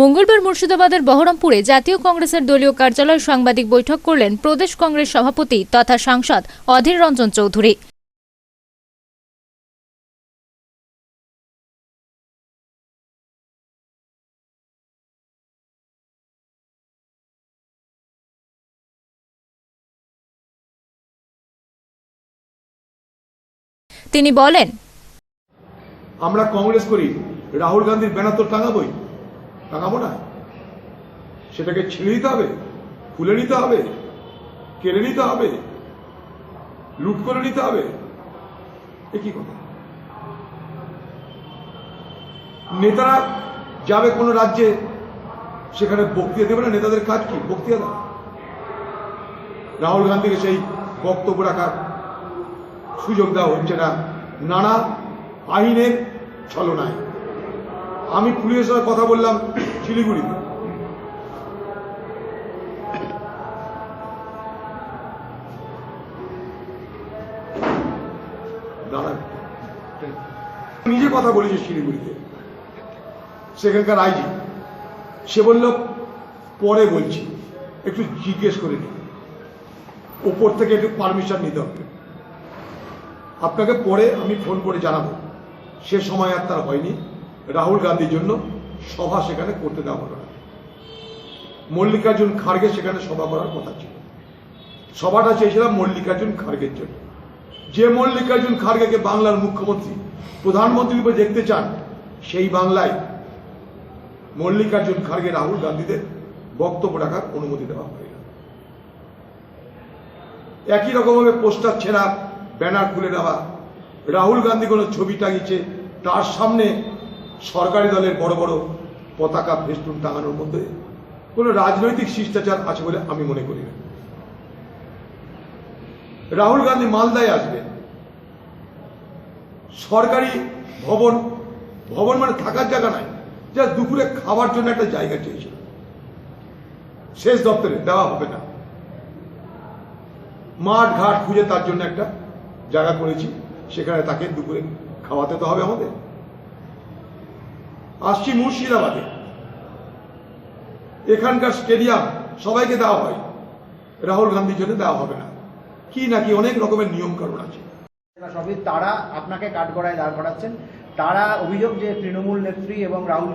মঙ্গলবার মুর্শিদাবাদের বহরমপুরে জাতীয় কংগ্রেসের দলীয় কার্যালয়ে সাংবাদিক বৈঠক করলেন প্রদেশ কংগ্রেস সভাপতি তথা সাংসদ অধীর রঞ্জন চৌধুরী। তিনি বলেন, আমরা কংগ্রেস করি, রাহুল গান্ধীর তো টাঙাবই। টাঙাবো না। সেটাকে ছিঁড়ে দিতে হবে, খুলে নিতে হবে, কেড়ে নিতে হবে, লুট করে নিতে হবে। এ কি কথা? নেতারা যাবে কোনো রাজ্যে, সেখানে বক্তৃতা দেবে না? নেতাদের কাজ কি? বক্তৃতা দেওয়া রাহুল গান্ধীকে সেই বক্তব্য রাখার সুযোগ দেওয়া হচ্ছে না। নানা আইনের ছলনায়। আমি পুলিশের সঙ্গে কথা বললাম শিলিগুড়িতে। নিজে কথা বলেছে শিলিগুড়িতে। সেখানকার আইজি। সে বলল, পরে বলছি। একটু জিজ্ঞেস করে নি ওপর থেকে একটু পারমিশন নিতে হবে। আপনাকে পরে আমি ফোন করে জানাব। সে সময় আর তার হয়নি। রাহুল গান্ধীর জন্য সভা সেখানে করতে দেওয়া হলো না। মল্লিকার্জুন খার্গে সেখানে সভা করার কথা ছিল। সভাটা চেয়েছিলাম মল্লিকার্জুন খার্গের জন্য। যে মল্লিকার্জুন খার্গেকে বাংলার মুখ্যমন্ত্রী প্রধানমন্ত্রী রূপে দেখতে চান, সেই বাংলায় মল্লিকার্জুন খার্গে রাহুল গান্ধীদের বক্তব্য রাখার অনুমতি দেওয়া হয় না একই রকমভাবে পোস্টার ছেঁড়া, ব্যানার খুলে দেওয়া, রাহুল গান্ধী কোনো ছবি টাঙিয়েছে, তার সামনে সরকারি দলের বড় বড় পতাকা, ফেস্টুন টাঙানোর মধ্যে কোনো রাজনৈতিক শিষ্টাচার আছে বলে আমি মনে করি না। রাহুল গান্ধী মালদায় আসবেন সরকারি ভবন ভবন মানে থাকার জায়গা নাই যা দুপুরে খাবার জন্য একটা জায়গা চেয়েছিল। শেষ দপ্তরে দেওয়া হবে না। মাঠ ঘাট খুঁজে তার জন্য একটা জায়গা করেছি, সেখানে তাকে দুপুরে খাওয়াতে তো হবে আমাদের। আসছি মুর্শিদাবাদে। এখানকার স্টেডিয়াম সবাইকে দেওয়া হয়। রাহুল গান্ধীর জন্য দেওয়া হবে না। কি নাকি অনেক রকমের নিয়ম কানুন আছে সবই তারা আপনাকে কাঠগড়ায় দাঁড় করাচ্ছেন। তারা অভিযোগ যে তৃণমূল নেত্রী এবং রাহুল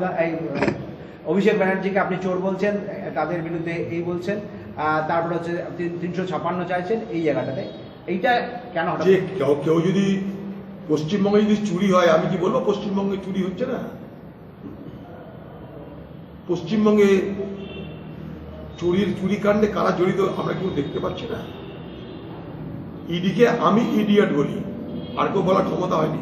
অভিষেক ব্যানার্জিকে আপনি চোর বলছেন তাদের বিরুদ্ধে এই বলছেন তারপর হচ্ছে তিনশো ছাপান্ন চাইছেন এই জায়গাটাতে। এইটা কেন যে কেউ যদি পশ্চিমবঙ্গে যদি চুরি হয় আমি কি বলব পশ্চিমবঙ্গে চুরি হচ্ছে না? পশ্চিমবঙ্গে চুরির চুরি কাণ্ডে কারা জড়িত আমরা কেউ দেখতে পাচ্ছি না। ইডিকে আমি ইডিয়ট বলি, আর কেউ বলার ক্ষমতা হয়নি।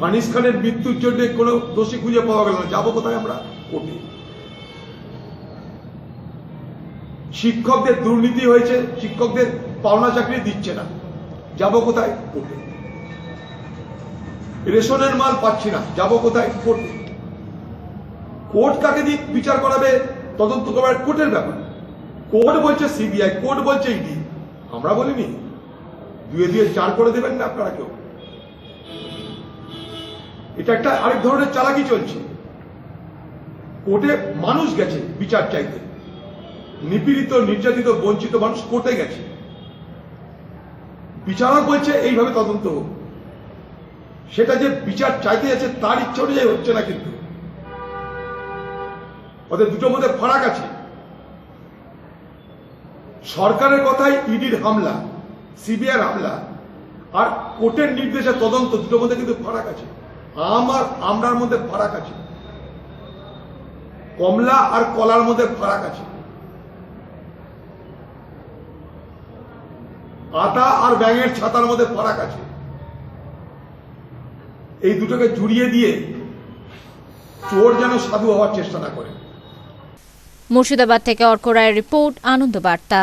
ফানিস খানের মৃত্যুর জন্য কোনো দোষী খুঁজে পাওয়া গেল না। যাব কোথায় আমরা? কোর্টে। শিক্ষকদের দুর্নীতি হয়েছে, শিক্ষকদের পাওনা চাকরি দিচ্ছে না। যাব কোথায়? কোর্টে। রেশনের মাল পাচ্ছি না। যাব কোথায়? কোর্টে। কোর্ট কাকে দিয়ে বিচার করাবে? তদন্ত করার কোর্টের ব্যাপার। কোর্ট বলছে সিবিআই, কোর্ট বলছে ইডি। আমরা বলিনি। দুয়ে দিয়ে চার করে দেবেন না আপনারা কেউ। এটা একটা আরেক ধরনের চালাকি চলছে। কোর্টে মানুষ গেছে বিচার চাইতে। নিপীড়িত, নির্যাতিত, বঞ্চিত মানুষ কোর্টে গেছে। বিচারক বলছে এইভাবে তদন্ত হোক। সেটা যে বিচার চাইতে যাচ্ছে তার ইচ্ছা অনুযায়ী হচ্ছে না কিন্তু। ওদের দুটোর মধ্যে ফারাক আছে। সরকারের কথাই ইডির হামলা সিবিআর হামলা, আর কোর্টের নির্দেশে তদন্ত, দুটোর মধ্যে কিন্তু ফারাক আছে। আমার, আমরার মধ্যে ফারাক আছে। কমলা আর কলার মধ্যে ফারাক আছে। আটা আর ব্যাঙের ছাতার মধ্যে ফারাক আছে। এই দুটোকে জুড়িয়ে দিয়ে চোর যেন সাধু হওয়ার চেষ্টা না করে। মুর্শিদাবাদ থেকে অর্ক রায়ের রিপোর্ট আনন্দ বার্তা।